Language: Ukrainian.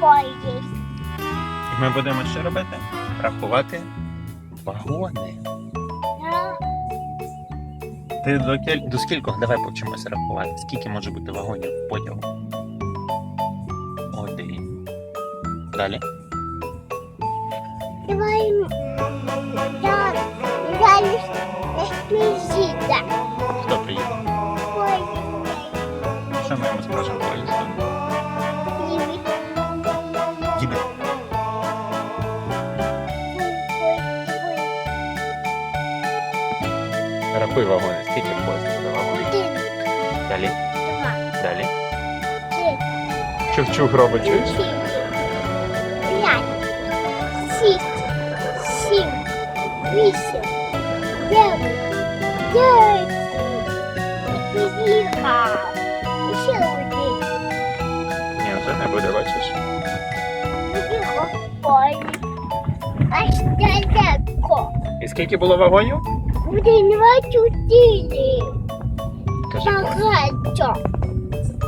поїзд. І ми будемо що робити? Рахувати вагони. Ти до, кіль... до скількох давай повчимося рахувати. Скільки може бути вагонів в потягу? Один. Далі. Давай я далі. Хто приїде? Поїзд. Що ми йому скажемо поїзду? Рахуй вагони. Скільки в поїзді буде вагонів? Один, Далі. два, Далі. три, Чух-чух робить, чуєш? чотири, п'ять, шість, сім, вісім, дев'ять, десять. Поїхав. Ще один. Ні, вже не буде, бачиш? Поїхав поїзд. Аж далеко. І скільки було вагонів? Один, два, чотири. Кажи. Багато.